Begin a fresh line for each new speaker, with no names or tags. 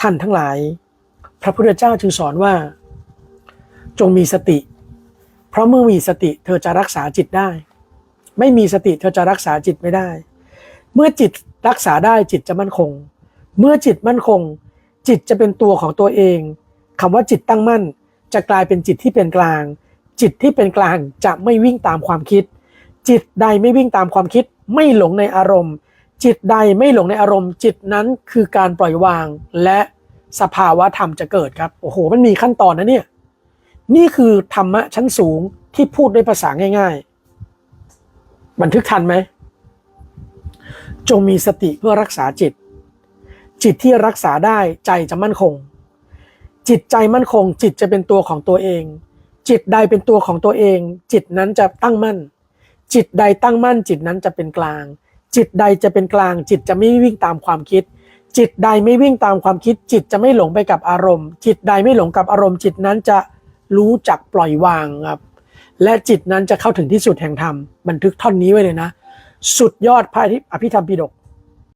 ท่านทั้งหลาย พระพุทธเจ้าจึงสอนว่า จงมีสติ เพราะเมื่อมีสติเธอจะรักษาจิตได้ ไม่มีสติเธอจะรักษาจิตไม่ได้ เมื่อจิตรักษาได้จิตจะมั่นคง เมื่อจิตมั่นคง จิตจะเป็นตัวของตัวเองคำว่าจิตตั้งมั่น จะกลายเป็นจิตที่เป็นกลาง จิตที่เป็นกลางจะไม่วิ่งตามความคิด จิตใดไม่วิ่งตามความคิด ไม่หลงในอารมณ์ จิตใดไม่หลงในอารมณ์จิตนั้นคือการปล่อยวางและสภาวะธรรมจะเกิดครับโอ้โห มันมีขั้นตอนนะเนี่ย นี่คือธรรมะชั้นสูงที่พูดด้วยภาษาง่าย ๆ บันทึกทันไหม จงมีสติเพื่อรักษาจิต จิตที่รักษาได้ใจจะมั่นคง จิตใจมั่นคง จิตจะเป็นตัวของตัวเอง จิตใดเป็นตัวของตัวเอง จิตนั้นจะตั้งมั่น จิตใดตั้งมั่น จิตนั้นจะเป็นกลาง จิตใดจะเป็นกลาง จิตจะไม่วิ่งตามความคิด จิตใดไม่วิ่งตามความคิด จิตจะไม่หลงไปกับอารมณ์ จิตใดไม่หลงกับอารมณ์ จิตนั้นจะรู้จักปล่อยวางครับและจิตนั้นจะเข้าถึงที่สุดแห่งธรรมบันทึกท่อนนี้ไว้เลยนะ สุดยอดพระอภิธรรมปิฎก